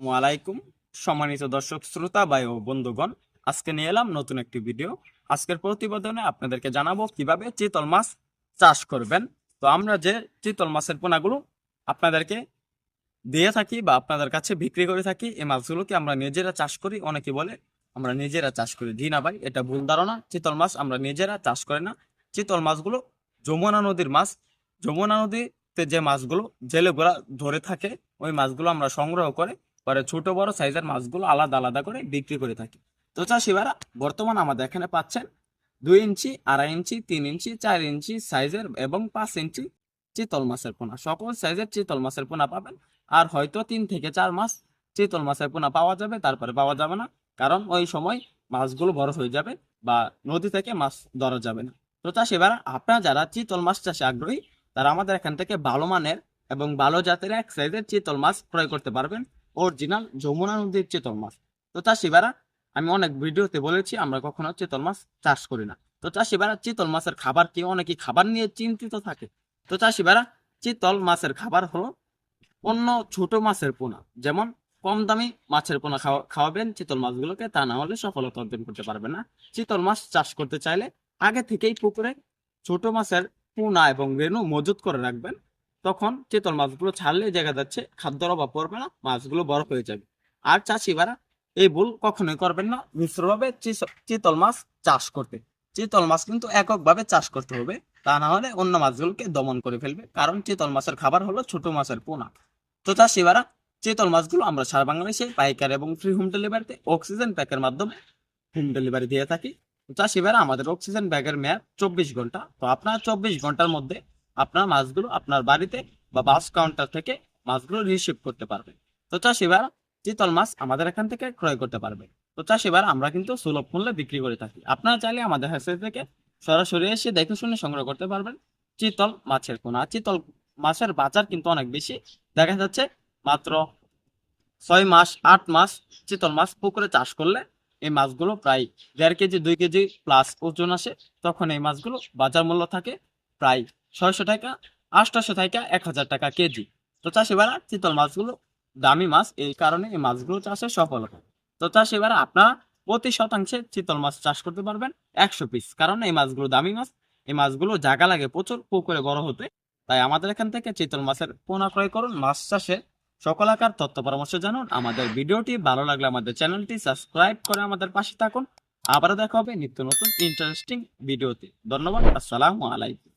ওয়ালাইকুম সম্মানিত দর্শক, শ্রোতা ও বন্ধুগণ। আজকে নিয়ে এলাম নতুন একটি ভিডিও। আজকের প্রতিবেদনে আপনাদেরকে জানাব কীভাবে চিতল মাছ চাষ করবেন। তো আমরা যে চিতল মাছের পোনাগুলো আপনাদেরকে দিয়ে থাকি বা আপনাদের কাছে বিক্রি করে থাকি, এই মাছগুলোকে আমরা নিজেরা চাষ করি। অনেকে বলে, আমরা নিজেরা চাষ করি। জি না ভাই, এটা ভুল ধারণা। চিতল মাছ আমরা নিজেরা চাষ করি না। চিতল মাছগুলো যমুনা নদীর মাছ। যমুনা নদীতে যে মাছগুলো জেলেগুলা ধরে থাকে, ওই মাছগুলো আমরা সংগ্রহ করে পরে ছোট বড় সাইজের মাছগুলো আলাদা আলাদা করে বিক্রি করে থাকি। তো চাষিবারা বর্তমান আমাদের এখানে পাচ্ছেন দুই ইঞ্চি, আড়াই ইঞ্চি, তিন ইঞ্চি, চার ইঞ্চি সাইজের এবং পাঁচ ইঞ্চি চিতল মাছের পোনা। সকল সাইজের চিতল মাছের পোনা পাবেন। আর হয়তো তিন থেকে চার মাস চিতল মাছের পোনা পাওয়া যাবে, তারপরে পাওয়া যাবে না। কারণ ওই সময় মাছগুলো বড় হয়ে যাবে বা নদী থেকে মাছ ধরা যাবে না। তো চাষিবারা আপনারা যারা চিতল মাছ চাষে আগ্রহী, তারা আমাদের এখান থেকে ভালো মানের এবং ভালো জাতের এক সাইজের চিতল মাছ ক্রয় করতে পারবেন। অরিজিনাল যমুনা নদীর চিতল মাছ। তো চাষিবারা, আমি অনেক ভিডিওতে বলেছি, আমরা কখনো চিতল মাছ চাষ করি না। তো চাষিবারা চিতল মাছের খাবার কি অনেকে খাবার নিয়ে চিন্তিত থাকে। তো চাষিবারা চিতল মাছের খাবার হলো অন্য ছোট মাছের পোনা। যেমন কম দামি মাছের পোনা খাওয়া, খাওয়াবেন, চিতল মাছগুলোকে তা না হলে সফলতা অর্জন করতে পারবে না। চিতল মাছ চাষ করতে চাইলে আগে থেকেই পুকুরে ছোট মাছের পোনা এবং রেণু মজুত করে রাখবেন। তখন চিতল মাছগুলো ছাড়লে দেখা যাচ্ছে খাদ্যর অভাব পড়বে না, মাছগুলো বড় হয়ে যাবে। আর চাষিবারা এই ভুল কখনোই করবেন না। মিশ্রভাবে চিতল মাছ চাষ করতে। চিতল মাছ কিন্তু এককভাবে চাষ করতে হবে, তা না হলে অন্য মাছগুলোকে দমন করে ফেলবে। কারণ চিতল মাছের খাবার হলো ছোট মাছের পোনা। তো চাষিবারা চিতল মাছগুলো আমরা সারা বাংলাদেশে পাইকার এবং ফ্রি হোম ডেলিভারিতে অক্সিজেন প্যাকের মাধ্যমে হোম ডেলিভারি দিয়ে থাকি। চাষিবারা আমাদের অক্সিজেন ব্যাগের মেয়াদ চব্বিশ ঘণ্টা। তো আপনার চব্বিশ ঘণ্টার মধ্যে আপনার মাছগুলো আপনার বাড়িতে বা বাস কাউন্টার থেকে মাছগুলো রিসিভ করতে পারবে। তো চাষিবারা চিতল মাছ আমাদের এখান থেকে ক্রয় করতে পারবে। তো চাষিবারা আমরা কিন্তু সুলভ মূল্যে বিক্রি করে থাকি। আপনারা চাইলে আমাদের হেসে থেকে সরাসরি এসে দেখে শুনে সংগ্রহ করতে পারবেন। চিতল মাছের আর চিতল মাছের বাজার কিন্তু অনেক বেশি। দেখা যাচ্ছে মাত্র ছয় মাস, আট মাস চিতল মাছ পুকুরে চাষ করলে এই মাছগুলো প্রায় দেড় কেজি, দুই কেজি প্লাস ওজন আসে। তখন এই মাছগুলো বাজার মূল্য থাকে প্রায় ছয়শো টাকা আটশোশো টাকা এক হাজার টাকা কেজি। তো চাষিবারা চিতল মাছগুলো, দামি মাছ, এই কারণে এই মাছগুলো চাষে সফল হয়। তো চাষিবারা আপনারা প্রতি শতাংশে চিতল মাছ চাষ করতে পারবেন একশো পিস। কারণ এই মাছগুলো দামি মাছ, এই মাছগুলো জায়গা লাগে প্রচুর, পুকুরে বড় হতে। তাই আমাদের এখান থেকে চিতল মাছের পোনা ক্রয় করুন, মাছ চাষে সকল আকার তথ্য পরামর্শ জানুন। আমাদের ভিডিওটি ভালো লাগলে আমাদের চ্যানেলটি সাবস্ক্রাইব করে আমাদের পাশে থাকুন। আবারও দেখা হবে নিত্য নতুন ইন্টারেস্টিং ভিডিওতে। ধন্যবাদ, আসসালামু আলাইকুম।